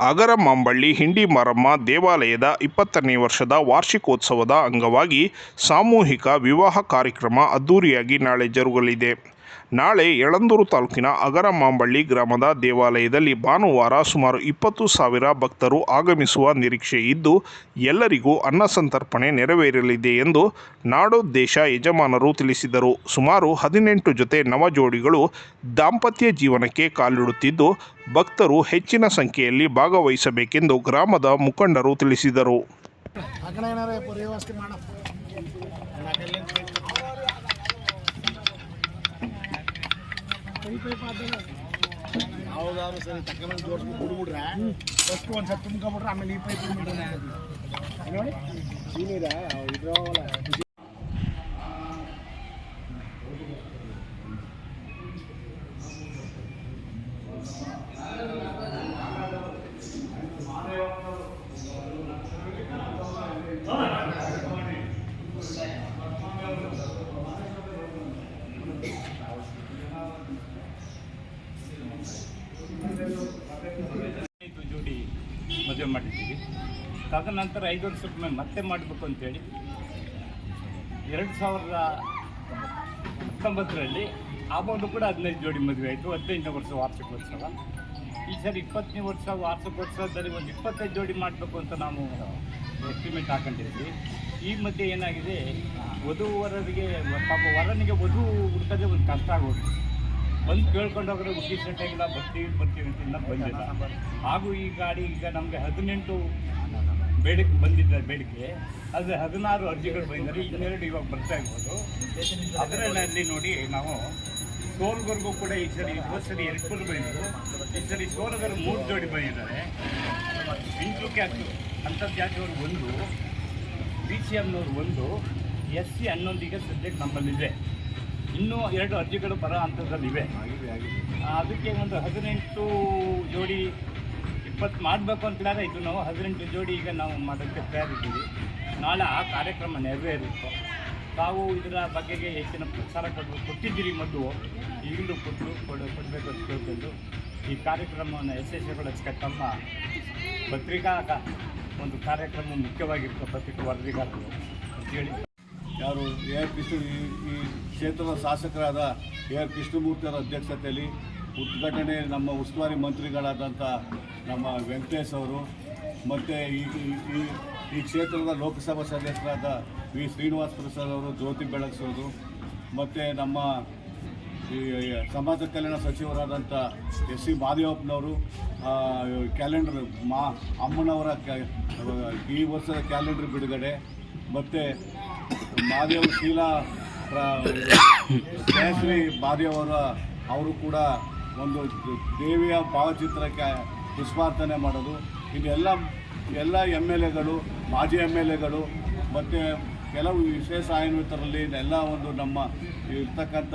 ಅಗರ ಮಾಂಬಳ್ಳಿ ಹಿಂಡಿ ಮಾರಮ್ಮ ದೇವಾಲಯದ ಇಪ್ಪತ್ತನೇ ವರ್ಷದ ವಾರ್ಷಿಕೋತ್ಸವದ ಅಂಗವಾಗಿ ಸಾಮೂಹಿಕ ವಿವಾಹ ಕಾರ್ಯಕ್ರಮ ಅದ್ಧೂರಿಯಾಗಿ ನಾಳೆ ಜರುಗಲಿದೆ. ನಾಳೆ ಯಳಂದೂರು ತಾಲೂಕಿನ ಅಗರಮಾಂಬಳ್ಳಿ ಗ್ರಾಮದ ದೇವಾಲಯದಲ್ಲಿ ಭಾನುವಾರ ಸುಮಾರು ಇಪ್ಪತ್ತು ಸಾವಿರ ಭಕ್ತರು ಆಗಮಿಸುವ ನಿರೀಕ್ಷೆ ಇದ್ದು, ಎಲ್ಲರಿಗೂ ಅನ್ನ ಸಂತರ್ಪಣೆ ನೆರವೇರಲಿದೆ ಎಂದು ನಾಡೋದ್ದೇಶ ಯಜಮಾನರು ತಿಳಿಸಿದರು. ಸುಮಾರು ಹದಿನೆಂಟು ಜೊತೆ ನವಜೋಡಿಗಳು ದಾಂಪತ್ಯ ಜೀವನಕ್ಕೆ ಕಾಲಿಡುತ್ತಿದ್ದು, ಭಕ್ತರು ಹೆಚ್ಚಿನ ಸಂಖ್ಯೆಯಲ್ಲಿ ಭಾಗವಹಿಸಬೇಕೆಂದು ಗ್ರಾಮದ ಮುಖಂಡರು ತಿಳಿಸಿದರು. ಯಾವ್ದಾದ್ರು ಸರಿ ತಗೊಂಡು ಜೋಡಿಸ್ಬಿಟ್ಟು ಬಿಡ್ಬಿಡ್ರೆ ಫಸ್ಟ್ ಒಂದು ಸತಿ ತುಂಬ್ಕೊಂಬಿಟ್ರೆ ಆಮೇಲೆ ಈ ಪೈಪ್ ನೋಡಿ. ನೀರ ಇದ್ರವಲ್ಲ ಐದು ಜೋಡಿ ಮದುವೆ ಮಾಡಿದ್ದೀವಿ. ತದನಂತರ ಐದು ವರ್ಷದ ಮೇಲೆ ಮತ್ತೆ ಮಾಡಬೇಕು ಅಂತೇಳಿ ಎರಡು ಸಾವಿರದ ಹತ್ತೊಂಬತ್ತರಲ್ಲಿ ಒಂದು ಕೂಡ ಹದಿನೈದು ಜೋಡಿ ಮದುವೆ ಆಯಿತು, ಹದಿನೈದನೇ ವರ್ಷ ವಾರ್ಷಿಕೋತ್ಸವ. ಈ ಸರಿ ಇಪ್ಪತ್ತನೇ ವರ್ಷ ವಾರ್ಷಿಕೋತ್ಸವದಲ್ಲಿ ಒಂದು ಇಪ್ಪತ್ತೈದು ಜೋಡಿ ಮಾಡಬೇಕು ಅಂತ ನಾವು ಎಸ್ಟಿಮೇಟ್ ಹಾಕೊಂಡಿದ್ವಿ. ಈ ಮಧ್ಯೆ ಏನಾಗಿದೆ ವಧು ವರರಿಗೆ ಪಾಪ ವರನಿಗೆ ವಧು ಹುಡ್ಕೋದೇ ಒಂದು ಕಷ್ಟ ಆಗೋದು ಬಂದು ಕೇಳ್ಕೊಂಡು ಹೋಗ್ರೆ ಹುಟ್ಟಿ ಸೆಟ್ಟಾಗಿಲ್ಲ ಬರ್ತೀವಿ ಬರ್ತೀವಿ ಅಂತ ಇನ್ನೂ ಬಂದಿಲ್ಲ. ಹಾಗೂ ಈ ಗಾಡಿ ಈಗ ನಮಗೆ ಹದಿನೆಂಟು ಬೇಡಿಕೆ ಬಂದಿದ್ದ ಬೇಡಿಕೆ. ಆದರೆ ಹದಿನಾರು ಅರ್ಜಿಗಳು ಬಂದಿದ್ದಾರೆ ಇನ್ನೆರಡು ಇವಾಗ ಬರ್ತಾ ಇರ್ಬೋದು. ಅದರಲ್ಲಿ ನೋಡಿ ನಾವು ಸೋಲ್ಗರ್ಗೂ ಕೂಡ ಈ ಸರಿ ಹೋದ ಸರಿ ಎರಡು ಬಂದಿದ್ರು ಈ ಸರಿ ಸೋಲಗರು ಮೂರು ಜೋಡಿ ಬಂದಿದ್ದಾರೆ. ಇಂಟು ಅಂತ ಅಂತರ್ಜಾತಿಯವರು ಒಂದು, ಬಿ ಸಿ ಎಮ್ನವ್ರು ಒಂದು, ಎಸ್ ಸಿ ಹನ್ನೊಂದಿಗೆ ಸಬ್ಜೆಕ್ಟ್ ನಮ್ಮಲ್ಲಿದೆ. ಇನ್ನೂ ಎರಡು ಅರ್ಜಿಗಳು ಬರೋ ಹಂತದಲ್ಲಿವೆ. ಅದಕ್ಕೆ ಒಂದು ಹದಿನೆಂಟು ಜೋಡಿ ಇಪ್ಪತ್ತು ಮಾಡಬೇಕು ಅಂತೇಳಿದ್ರೆ ಇದು ನಾವು ಹದಿನೆಂಟು ಜೋಡಿ ಈಗ ನಾವು ಮಾಡೋಕ್ಕೆ ತಯಾರಿದ್ದೀವಿ. ನಾಳೆ ಆ ಕಾರ್ಯಕ್ರಮ ನೆರವೇರುತ್ತೆ. ತಾವು ಇದರ ಬಗ್ಗೆ ಹೆಚ್ಚಿನ ಪ್ರಚಾರ ಕೊಟ್ಟು ಕೊಟ್ಟಿದ್ದೀರಿ ಮೊದಲು ಈಗಲೂ ಕೊಟ್ಟು ಕೊಡ, ಕೊಡಬೇಕು ಅಂತ ಕೇಳ್ಕೊಂಡು ಈ ಕಾರ್ಯಕ್ರಮವನ್ನು ಯಶಸ್ವಿಗೊಳಿಸಕ್ಕೆ ತಮ್ಮ ಪತ್ರಿಕಾ ಒಂದು ಕಾರ್ಯಕ್ರಮ ಮುಖ್ಯವಾಗಿರ್ತದೆ, ಪತ್ರಿಕಾ ವರದಿಗಾರರು ಅಂತೇಳಿ ಯಾರು ಎ ಆರ್ ಕೃಷ್ಣ ಈ ಕ್ಷೇತ್ರದ ಶಾಸಕರಾದ ಎ ಆರ್ ಕೃಷ್ಣಮೂರ್ತಿ ಅಧ್ಯಕ್ಷತೆಯಲ್ಲಿ ಉದ್ಘಾಟನೆ ನಮ್ಮ ಉಸ್ತುವಾರಿ ಮಂತ್ರಿಗಳಾದಂಥ ನಮ್ಮ ವೆಂಕಟೇಶ್ ಅವರು, ಮತ್ತು ಈ, ಈ- ಕ್ಷೇತ್ರದ ಲೋಕಸಭಾ ಸದಸ್ಯರಾದ ವಿ ಶ್ರೀನಿವಾಸ ಪ್ರಸಾದ್ ಅವರು, ಜ್ಯೋತಿ ಬೆಳಗಿಸೋದು ಮತ್ತು ನಮ್ಮ ಈ ಸಮಾಜ ಕಲ್ಯಾಣ ಸಚಿವರಾದಂಥ ಎಸ್ ಸಿ ಮಾದೇವಪ್ಪನವರು ಕ್ಯಾಲೆಂಡರ್ ಮಾ, ಅಮ್ಮನವರ ಈ ವರ್ಷದ ಕ್ಯಾಲೆಂಡರ್ ಬಿಡುಗಡೆ, ಮತ್ತು ಮಾದೇವ ಶೀಲಾ ಮಾದೇವರ ಅವರು ಕೂಡ ಒಂದು ದೇವಿಯ ಭಾವಚಿತ್ರಕ್ಕೆ ಪುಷ್ಪಾರ್ಚನೆ ಮಾಡೋದು. ಇದೆಲ್ಲ ಎಲ್ಲ ಎಂ ಎಲ್ ಎಗಳು, ಮಾಜಿ ಎಂ ಎಲ್ ಎಗಳು, ಮತ್ತು ಕೆಲವು ವಿಶೇಷ ಆಯನ್ವಿತರಲ್ಲಿ ಎಲ್ಲ ಒಂದು ನಮ್ಮ ಇರ್ತಕ್ಕಂಥ